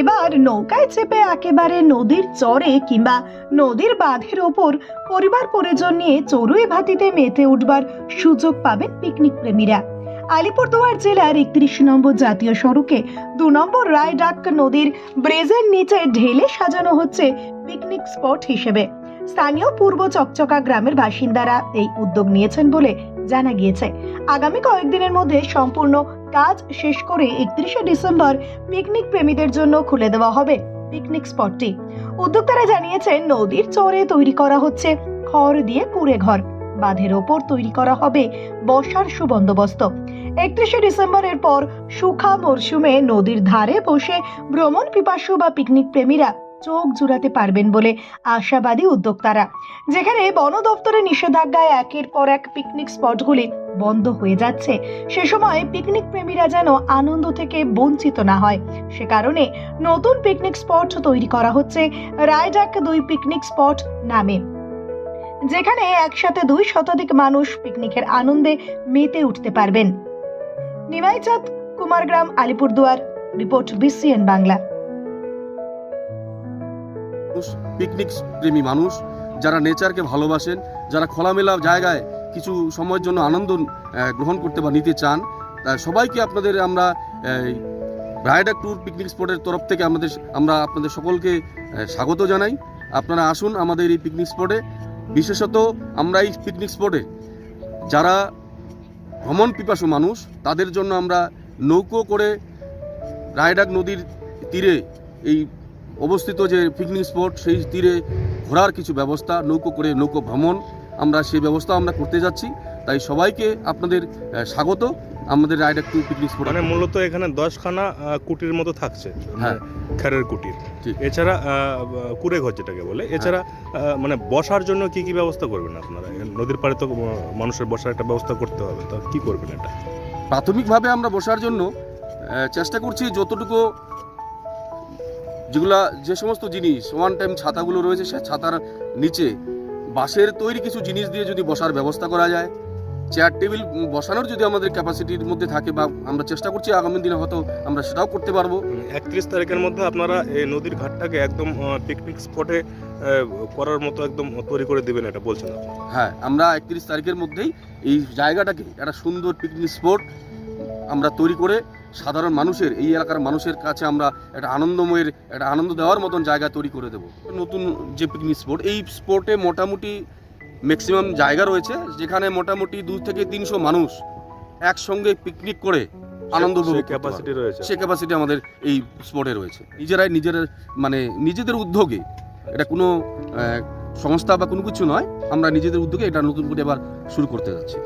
এবার নৌকায় চেপে একেবারে নদীর চরে কিংবা নদীর বাঁধের ওপর পরিবার পরিজন নিয়ে চড়ুই ভাতিতে মেতে উঠবার সুযোগ পাবেন পিকনিক প্রেমীরা। আলিপুরদুয়ার জেলার একত্রিশ নম্বর জাতীয় সড়কে দু নম্বর রায়ডাক নদীর ব্রেজের নিচে ঢেলে সাজানো হচ্ছে পিকনিক স্পট হিসেবে। স্থানীয় পূর্ব চকচকা গ্রামের বাসিন্দারা এই উদ্যোগ নিয়েছেন বলে জানা গিয়েছে। আগামী কয়েকদিনের মধ্যে সম্পূর্ণ কাজ শেষ করে একত্রিশে ডিসেম্বর পিকনিক প্রেমীদের জন্য খুলে দেওয়া হবে পিকনিক স্পটটি। উদ্যোক্তারা জানিয়েছেন, নদীর চরে তৈরি করা হচ্ছে খড় দিয়ে কুড়ে ঘর। বাঁধের ওপর তৈরি করা হবে বসার সুবন্দোবস্ত। একত্রিশে ডিসেম্বরের পর সুখা মরশুমে নদীর ধারে বসে ভ্রমণ পিপাসু বা পিকনিক প্রেমীরা চোখ জুড়াতে পারবেন বলে আশাবাদী উদ্যোক্তারা। যেখানে বন দপ্তরের নিষেধাজ্ঞায় একের পর এক পিকনিক স্পটগুলি বন্ধ হয়ে যাচ্ছে। সে সময় পিকনিক প্রেমীরা যেন আনন্দ থেকে বঞ্চিত না হয়। সে কারণে নতুন পিকনিক স্পট তৈরি করা হচ্ছে রায়ডাক দুই পিকনিক স্পট নামে। যেখানে একসাথে দুই শতাধিক মানুষ পিকনিকের আনন্দে মেতে উঠতে পারবেন। Nimaichand, Kumargram, Alipurduar, report BCN Bangla. Picnic প্রেমী মানুষ যারা নেচারকে ভালোবাসেন যারা খোলামেলা জায়গায় কিছু সময়ের জন্য আনন্দ গ্রহণ করতে বা নিতে চান সবাইকে আপনাদের আমরা এই, রায়ডাক ট্যুর পিকনিক স্পটের তরফ থেকে আমাদের আমরা আপনাদের সকলকে স্বাগত জানাই। আপনারা আসুন আমাদের এই পিকনিক স্পটে বিশেষত আমরা এই পিকনিক স্পটে যারা ভ্রমণ পিপাসু মানুষ তাদের জন্য আমরা নৌকো করে রায়ডাক নদীর তীরে এই অবস্থিত যে পিকনিক স্পট সেই তীরে ঘোরার কিছু ব্যবস্থা নৌকো করে নৌকো ভ্রমণ আমরা সেই ব্যবস্থা আমরা করতে যাচ্ছি। তাই সবাইকে আপনাদের স্বাগত। আমাদের রায়ডাক টু পিকনিক স্পট মানে মূলত এখানে দশখানা কুটির মতো থাকছে হ্যাঁ। মানে খেরের কুটির। এছাড়া কুড়ে ঘর যেটাকে বলে এছাড়া মানে বসার জন্য কি কি ব্যবস্থা করবেন আপনারা? নদীর পাড়ে তো মানুষের বসার একটা ব্যবস্থা করতে হবে তো কি করবেন এটা? প্রাথমিকভাবে আমরা বসার জন্য চেষ্টা করছি যতটুকু যেগুলা যে সমস্ত জিনিস ওয়ান টাইম ছাতাগুলো রয়েছে সে ছাতার নিচে বাঁশের তৈরি কিছু জিনিস দিয়ে যদি বসার ব্যবস্থা করা যায় চেয়ার টেবিল বসানোর যদি আমাদের ক্যাপাসিটির মধ্যে থাকে বা আমরা চেষ্টা করছি আগামী দিনে হয়তো আমরা সেটাও করতে পারব। একত্রিশ তারিখের মধ্যে আপনারা এই নদীর ঘাটটাকে একদম পিকনিক স্পটে করার মতো একদম তৈরি করে দেবেন এটা বলছেন হ্যাঁ আমরা একত্রিশ তারিখের মধ্যেই এই জায়গাটাকে একটা সুন্দর পিকনিক স্পট আমরা তৈরি করে সাধারণ মানুষের এই এলাকার মানুষের কাছে আমরা একটা আনন্দময়ের একটা আনন্দ দেওয়ার মতন জায়গা তৈরি করে দেব। নতুন যে পিকনিক স্পট এই স্পটে মোটামুটি ম্যাক্সিমাম জায়গা রয়েছে যেখানে মোটামুটি দু থেকে তিনশো মানুষ একসঙ্গে পিকনিক করে আনন্দ। ক্যাপাসিটি রয়েছে। সে ক্যাপাসিটি আমাদের এই স্পটে রয়েছে। নিজেরাই নিজের মানে নিজেদের উদ্যোগে এটা কোনো সংস্থা বা কোনো কিছু নয় আমরা নিজেদের উদ্যোগে এটা নতুন করে এবার শুরু করতে যাচ্ছি।